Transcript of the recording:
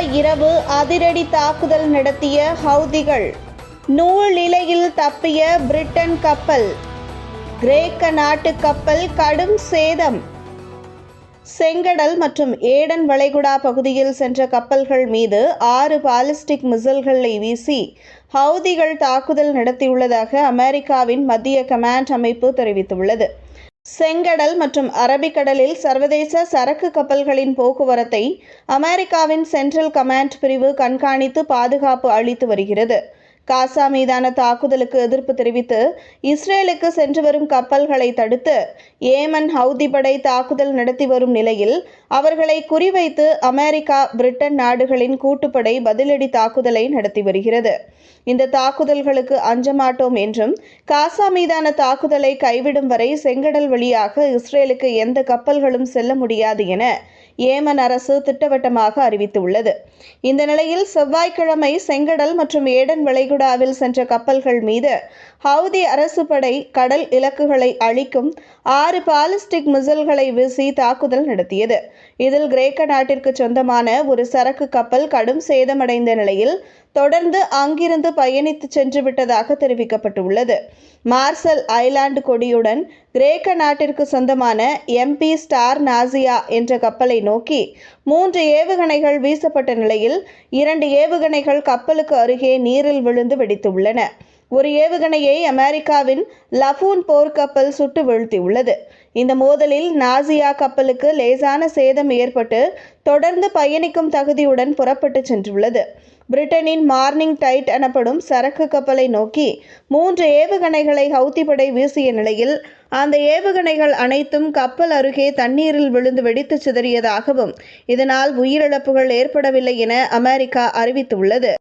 செவ்வாய் இரவு அதிரடி தாக்குதல் நடத்திய ஹவுதிகள் நூல் நிலையில் தப்பிய பிரிட்டன் கப்பல் கிரேக்க நாட்டு கப்பல் கடும் சேதம். செங்கடல் மற்றும் ஏடன் வளைகுடா பகுதியில் சென்ற கப்பல்கள் மீது ஆறு பாலிஸ்டிக் மிசல்களை வீசி ஹவுதிகள் தாக்குதல் நடத்தியுள்ளதாக அமெரிக்காவின் மத்திய கமாண்ட் அமைப்பு தெரிவித்துள்ளது. செங்கடல் மற்றும் அரபிக்கடலில் சர்வதேச சரக்கு கப்பல்களின் போக்குவரத்தை அமெரிக்காவின் சென்ட்ரல் கமாண்ட் பிரிவு கண்காணித்து பாதுகாப்பு அளித்து வருகிறது. காசா மீதான தாக்குதலுக்கு எதிர்ப்பு தெரிவித்து இஸ்ரேலுக்கு சென்று வரும் கப்பல்களை தடுத்து ஏமன் ஹவுதி படை தாக்குதல் நடத்தி வரும் நிலையில் அவர்களை குறிவைத்து அமெரிக்கா பிரிட்டன் நாடுகளின் கூட்டுப்படை பதிலடி தாக்குதலை நடத்தி வருகிறது. இந்த தாக்குதல்களுக்கு அஞ்சமாட்டோம் என்றும் காசா மீதான தாக்குதலை கைவிடும் வரை செங்கடல் வழியாக இஸ்ரேலுக்கு எந்த கப்பல்களும் செல்ல முடியாது என ஏமன் அரசு திட்டவட்டமாக அறிவித்துள்ளது. இந்த நிலையில் செவ்வாய்க்கிழமை செங்கடல் மற்றும் ஏடன் வளைகுடாவில் சென்ற கப்பல்கள் மீது ஹவுதி அரசு படை கடல் இலக்குகளை அழிக்கும் ஆறு பாலிஸ்டிக் மிசல்களை வீசி தாக்குதல் நடத்தியது. இதில் கிரேக்க நாட்டிற்கு சொந்தமான ஒரு சரக்கு கப்பல் கடும் சேதமடைந்த நிலையில் தொடர்ந்து அங்கிருந்து பயணித்து சென்று விட்டதாக தெரிவிக்கப்பட்டுள்ளது. மார்சல் ஐலாண்டு கொடியுடன் கிரேக்க நாட்டிற்கு சொந்தமான எம்பி ஸ்டார் நாசியா என்ற கப்பலை நோக்கி மூன்று ஏவுகணைகள் வீசப்பட்ட நிலையில் இரண்டு ஏவுகணைகள் கப்பலுக்கு அருகே நீரில் விழுந்து வெடித்துள்ளன. ஒரு ஏவுகணையை அமெரிக்காவின் லஃபூன் போர்க்கப்பல் சுட்டு வீழ்த்தியுள்ளது. இந்த மோதலில் நாசியா கப்பலுக்கு லேசான சேதம் ஏற்பட்டு தொடர்ந்து பயணிக்கும் தகுதியுடன் புறப்பட்டு சென்றுள்ளது. பிரிட்டனின் மார்னிங் டைட் எனப்படும் சரக்கு கப்பலை நோக்கி மூன்று ஏவுகணைகளை ஹவுதி படை வீசிய நிலையில் அந்த ஏவுகணைகள் அனைத்தும் கப்பல் அருகே தண்ணீரில் விழுந்து வெடித்து சிதறியதாகவும் இதனால் உயிரிழப்புகள் ஏற்படவில்லை என அமெரிக்கா அறிவித்துள்ளது.